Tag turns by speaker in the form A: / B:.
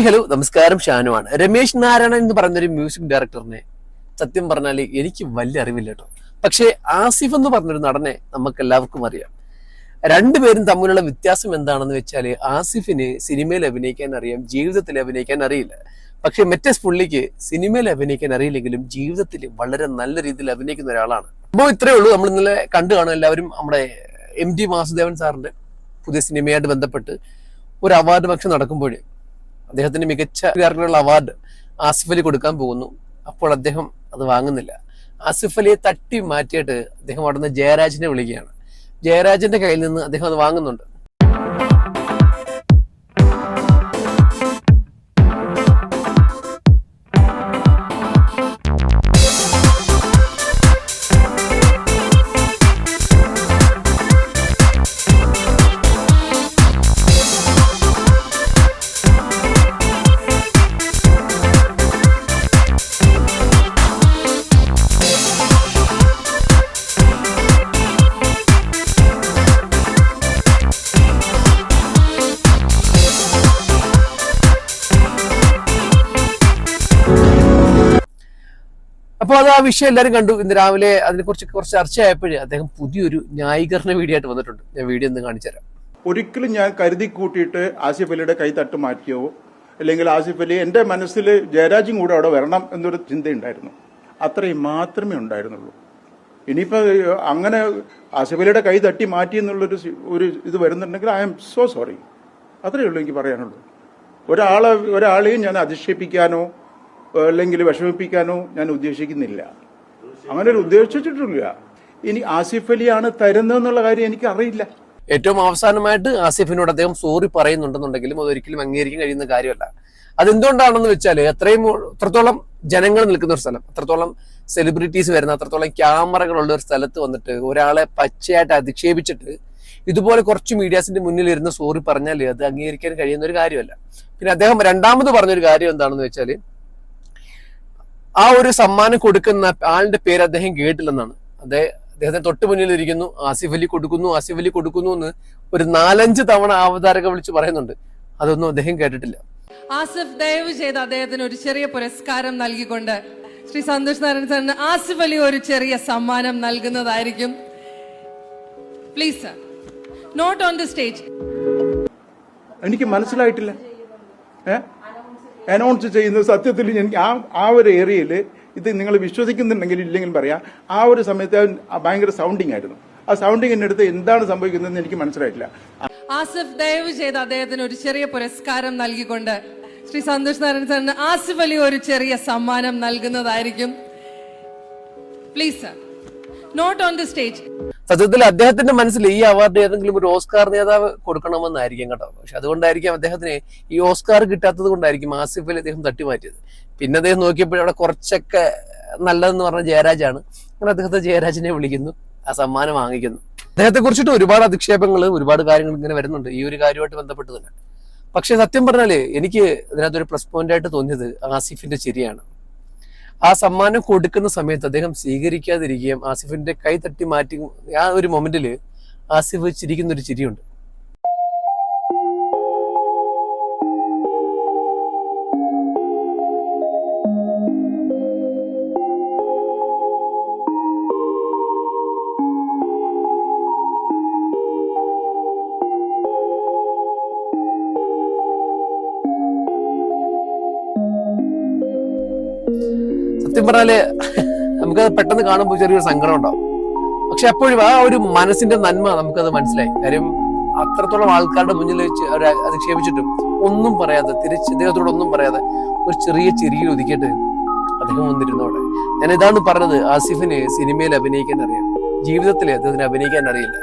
A: Hi hello നമസ്കാരം. ഷാനുവാണ്. രമേശ് നാരായണൻ എന്ന് പറയുന്ന ഒരു മ്യൂസിക് ഡയറക്ടറിനെ സത്യം പറഞ്ഞാൽ എനിക്ക് വലിയ അറിവില്ല കേട്ടോ. പക്ഷേ ആസിഫ് എന്ന് പറഞ്ഞൊരു നടനെ നമുക്ക് എല്ലാവർക്കും അറിയാം. രണ്ടുപേരും തമ്മിലുള്ള വ്യത്യാസം എന്താണെന്ന് വെച്ചാൽ ആസിഫിന് സിനിമയിൽ അഭിനയിക്കാൻ അറിയാം ജീവിതത്തിൽ അഭിനയിക്കാൻ അറിയില്ല. പക്ഷെ മെറ്റസ് പുള്ളിക്ക് സിനിമയിൽ അഭിനയിക്കാൻ അറിയില്ലെങ്കിലും ജീവിതത്തിൽ വളരെ നല്ല രീതിയിൽ അഭിനയിക്കുന്ന ഒരാളാണ്. അപ്പോൾ ഇത്രയേ ഉള്ളൂ. നമ്മൾ ഇന്നലെ കണ്ടു കാണും എല്ലാവരും നമ്മുടെ എം ടി വാസുദേവൻ സാറിന്റെ പുതിയ സിനിമയായിട്ട് ബന്ധപ്പെട്ട് ഒരു അവാർഡ് ഫംഗ്ഷൻ നടക്കുമ്പോൾ അദ്ദേഹത്തിന് മികച്ച കാരനുള്ള അവാർഡ് ആസിഫ് അലി കൊടുക്കാൻ പോകുന്നു. അപ്പോൾ അദ്ദേഹം അത് വാങ്ങുന്നില്ല. ആസിഫ് അലിയെ തട്ടി മാറ്റിയിട്ട് അദ്ദേഹം അവിടുന്ന് ജയരാജിനെ വിളിക്കുകയാണ്. ജയരാജിന്റെ കയ്യിൽ നിന്ന് അദ്ദേഹം അത് വാങ്ങുന്നുണ്ട്. അപ്പോൾ അത് ആ വിഷയം എല്ലാവരും കണ്ടു. ഇന്ന് രാവിലെ അതിനെക്കുറിച്ച് കുറച്ച് ചർച്ചയായപ്പോഴേ അദ്ദേഹം പുതിയൊരു ന്യായീകരണ വീഡിയോ ആയിട്ട് വന്നിട്ടുണ്ട്. ഞാൻ വീഡിയോ ഒന്ന് കാണിച്ചുതരാം
B: ഒരിക്കലും ഞാൻ കരുതി കൂട്ടിയിട്ട് ആസിഫ് അലിയുടെ കൈ തട്ട് മാറ്റിയോ? അല്ലെങ്കിൽ ആസിഫ് അലി എന്റെ മനസ്സിൽ ജയരാജും കൂടെ അവിടെ വരണം എന്നൊരു ചിന്തയുണ്ടായിരുന്നു. അത്രയും മാത്രമേ ഉണ്ടായിരുന്നുള്ളൂ. ഇനിയിപ്പോൾ അങ്ങനെ ആസിഫ് അലിയുടെ കൈ തട്ടി മാറ്റി എന്നുള്ളൊരു ഒരു ഇത് വരുന്നുണ്ടെങ്കിൽ ഐ എം സോ സോറി. അത്രയേ ഉള്ളൂ എനിക്ക് പറയാനുള്ളൂ. ഒരാളെ ഒരാളെയും ഞാൻ അധിക്ഷേപിക്കാനോ അല്ലെങ്കിൽ വിഷമിപ്പിക്കാനോ ഞാൻ ഉദ്ദേശിക്കുന്നില്ല. അങ്ങനെ ഒരു ഉദ്ദേശിച്ചിട്ടില്ല. ഇനി ആസിഫ് അലിയാണ് തരുന്നതെന്നുള്ള കാര്യം എനിക്ക് അറിയില്ല
A: ഏറ്റവും അവസാനമായിട്ട് ആസിഫിനോട് അദ്ദേഹം സോറി പറയുന്നുണ്ടെന്നുണ്ടെങ്കിലും അതൊരിക്കലും അംഗീകരിക്കാൻ കഴിയുന്ന കാര്യമല്ല. അതെന്തുകൊണ്ടാണെന്ന് വെച്ചാൽ എത്രയും അത്രത്തോളം ജനങ്ങൾ നിൽക്കുന്ന ഒരു സ്ഥലം അത്രത്തോളം സെലിബ്രിറ്റീസ് വരുന്ന അത്രത്തോളം ക്യാമറകളുള്ള ഒരു സ്ഥലത്ത് വന്നിട്ട് ഒരാളെ പച്ചയായിട്ട് അധിക്ഷേപിച്ചിട്ട് ഇതുപോലെ കുറച്ച് മീഡിയാസിന്റെ മുന്നിൽ ഇരുന്ന് സോറി പറഞ്ഞാൽ അത് അംഗീകരിക്കാൻ കഴിയുന്ന ഒരു കാര്യമല്ല. പിന്നെ അദ്ദേഹം രണ്ടാമത് പറഞ്ഞൊരു കാര്യം എന്താണെന്ന് വെച്ചാൽ ആ ഒരു സമ്മാനം കൊടുക്കുന്ന ആളിന്റെ പേര് അദ്ദേഹം കേട്ടില്ലെന്നാണ്. അതേ അദ്ദേഹത്തിന് തൊട്ട് മുന്നിൽ ഇരിക്കുന്നു ആസിഫ് അലി കൊടുക്കുന്നു ആസിഫ് അലി കൊടുക്കുന്നു എന്ന് ഒരു നാലഞ്ച് തവണ അവതാരക വിളിച്ച് പറയുന്നുണ്ട്. അതൊന്നും അദ്ദേഹം കേട്ടിട്ടില്ല.
C: ആസിഫ് ദയവ് ചെയ്ത് അദ്ദേഹത്തിന് ഒരു ചെറിയ പുരസ്കാരം നൽകിക്കൊണ്ട് ശ്രീ സന്തോഷ് നാരായണ സാറിന് ആസിഫ് അലി ഒരു ചെറിയ സമ്മാനം നൽകുന്നതായിരിക്കും. Please sir note on the stage
B: എനിക്ക് മനസ്സിലായിട്ടില്ല. ഏ? അനൗൺസ് ചെയ്യുന്നത് സത്യത്തിൽ എനിക്ക് ആ ആ ഒരു ഏരിയയിൽ ഇത് നിങ്ങൾ വിശ്വസിക്കുന്നുണ്ടെങ്കിൽ ഇല്ലെങ്കിൽ പറയാം. ആ ഒരു സമയത്ത് ഭയങ്കര സൗണ്ടിങ് ആയിരുന്നു. ആ സൗണ്ടിങ് എന്റെ അടുത്ത് എന്താണ് സംഭവിക്കുന്നതെന്ന് എനിക്ക് മനസ്സിലായിട്ടില്ല.
C: ആസിഫ് ദയവ് ചെയ്ത് അദ്ദേഹത്തിന് ഒരു ചെറിയ പുരസ്കാരം നൽകിക്കൊണ്ട് ശ്രീ സന്തോഷ് നാരായണ സാറിന് ആസിഫ് അലി ഒരു ചെറിയ സമ്മാനം നൽകുന്നതായിരിക്കും. Please sir note on the stage
A: സത്യത്തിൽ അദ്ദേഹത്തിന്റെ മനസ്സിൽ ഈ അവാർഡ് ഏതെങ്കിലും ഒരു ഓസ്കാർ നേതാവ് കൊടുക്കണമെന്നായിരിക്കും കേട്ടോ. പക്ഷെ അതുകൊണ്ടായിരിക്കും അദ്ദേഹത്തിന് ഈ ഓസ്കാർ കിട്ടാത്തത് കൊണ്ടായിരിക്കും ആസിഫിൽ അദ്ദേഹം തട്ടി മാറ്റിയത് പിന്നെ അദ്ദേഹം നോക്കിയപ്പോൾ അവിടെ കുറച്ചൊക്കെ നല്ലതെന്ന് പറഞ്ഞ ജയരാജാണ്. അങ്ങനെ അദ്ദേഹത്തെ ജയരാജിനെ വിളിക്കുന്നു ആ സമ്മാനം വാങ്ങിക്കുന്നു. അദ്ദേഹത്തെ കുറിച്ചിട്ട് ഒരുപാട് അധിക്ഷേപങ്ങൾ ഒരുപാട് കാര്യങ്ങൾ ഇങ്ങനെ വരുന്നുണ്ട്. ഈ ഒരു കാര്യമായിട്ട് ബന്ധപ്പെട്ട് തന്നെ. പക്ഷെ സത്യം പറഞ്ഞാൽ എനിക്ക് ഇതിനകത്തൊരു പ്ലസ് പോയിന്റ് ആയിട്ട് തോന്നിയത് ആസിഫിന്റെ ചിരിയാണ്. ആ സമ്മാനം കൊടുക്കുന്ന സമയത്ത് അദ്ദേഹം സ്വീകരിക്കാതിരിക്കുകയും ആസിഫിന്റെ കൈ തട്ടി മാറ്റി ആ ഒരു മൊമെന്റിൽ ആസിഫ് ചിരിക്കുന്ന ഒരു ചിരിയുണ്ട്. സത്യം പറഞ്ഞാൽ നമുക്കത് പെട്ടെന്ന് കാണുമ്പോൾ ചെറിയൊരു സങ്കടം ഉണ്ടാവും. പക്ഷെ അപ്പോഴും ആ ഒരു മനസ്സിന്റെ നന്മ നമുക്കത് മനസ്സിലായി. കാര്യം അത്രത്തോളം ആൾക്കാരുടെ മുന്നിൽ വെച്ച് അവർ അധിക്ഷേപിച്ചിട്ടും ഒന്നും പറയാതെ തിരിച്ച് ഇദ്ദേഹത്തോട് ഒന്നും പറയാതെ ഒരു ചെറിയ ചിരിയിൽ ഒതുക്കിയിട്ട് അദ്ദേഹം വന്നിരുന്നു അവിടെ. ഞാൻ ഇതാണ് പറഞ്ഞത് ആസിഫിന് സിനിമയിൽ അഭിനയിക്കാൻ അറിയാം. ജീവിതത്തിൽ അദ്ദേഹത്തിന് അഭിനയിക്കാൻ അറിയില്ല.